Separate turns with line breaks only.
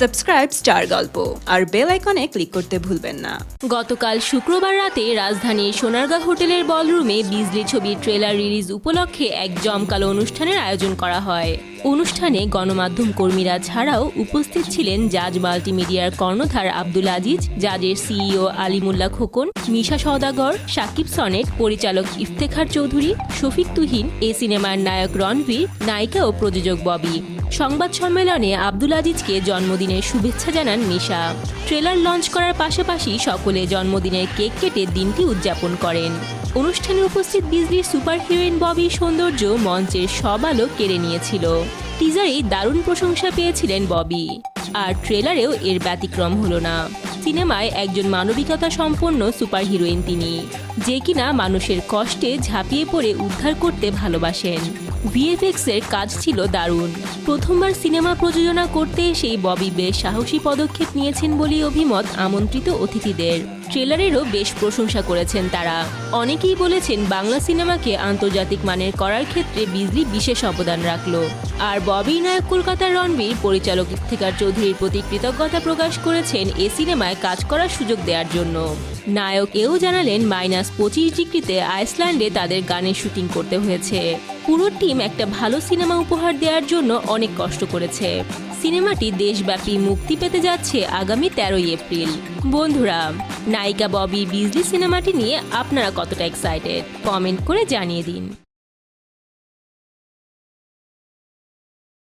Subscribe star গল্প আর bell আইকনে click করতে ভুলবেন না।
গতকাল শুক্রবার রাতে রাজধানীর সোনারগাঁ হোটেলের বলরুমে বিজলি ছবির ট্রেলার রিলিজ উপলক্ষে এক জমকালো অনুষ্ঠানের আয়োজন করা হয়। অনুষ্ঠানে গণমাধ্যম কর্মীরা ছাড়াও উপস্থিত ছিলেন জাজ মাল্টিমিডিয়ার কর্ণধার আব্দুল আজিজ, জাজের সিইও আলিমুল্লাহ খোকন, মিশা সওদাগর, সাকিব সনেট, পরিচালক ইফতেখার চৌধুরী, শফিক তুহিন, এ সিনেমার নায়ক রণবীর, নায়িকা ও প্রযোজক ববি। সংবাদ সম্মেলনে আব্দুল আজিজকে জন্মদিনের শুভেচ্ছা জানান মিশা ট্রেলার লঞ্চ করার পাশাপাশি সকলে জন্মদিনের কেক কেটে দিনটি উদযাপন করেন। অনুষ্ঠানে উপস্থিত বিজলির সুপার হিরোইন ববির সৌন্দর্য মঞ্চের সব আলো কেড়ে নিয়েছিল। টিজারেই দারুণ প্রশংসা পেয়েছিলেন ববি। আর ট্রেলারেও এর ব্যতিক্রম হলো না। সিনেমায় একজন মানবিকতা সম্পন্ন সুপার হিরোইন তিনি, যে কিনা মানুষের কষ্টে ঝাঁপিয়ে পড়ে উদ্ধার করতে ভালোবাসেন। ভিএফএক্স এর কাজ ছিল দারুণ। প্রথমবার সিনেমা প্রযোজনা করতে সেই ববি বেশ সাহসী পদক্ষেপ নিয়েছেন বলেই অভিমত আমন্ত্রিত অতিথিদের। ট্রেলারেরও বেশ প্রশংসা করেছেন তারা। অনেকেই বলেছেন, বাংলা সিনেমাকে আন্তর্জাতিক মানের করার ক্ষেত্রে বিজলি বিশেষ অবদান রাখল। আর ববি নায়ক কলকাতার রণবীর, পরিচালক ইফতেখার চৌধুরীর প্রতি কৃতজ্ঞতা প্রকাশ করেছেন এ সিনেমায় কাজ করার সুযোগ দেওয়ার জন্য। নায়ক এও জানালেন, মাইনাস পঁচিশ ডিগ্রিতে আইসল্যান্ডে তাদের গানের শুটিং করতে হয়েছে। পুরো টিম একটা ভালো সিনেমা উপহার দেওয়ার জন্য অনেক কষ্ট করেছে। সিনেমাটি দেশব্যাপী মুক্তি পেতে যাচ্ছে আগামী তেরোই এপ্রিল। বন্ধুরা, নায়িকা ববি বিজলি সিনেমাটি নিয়ে আপনারা কতটা এক্সাইটেড কমেন্ট করে জানিয়ে দিন।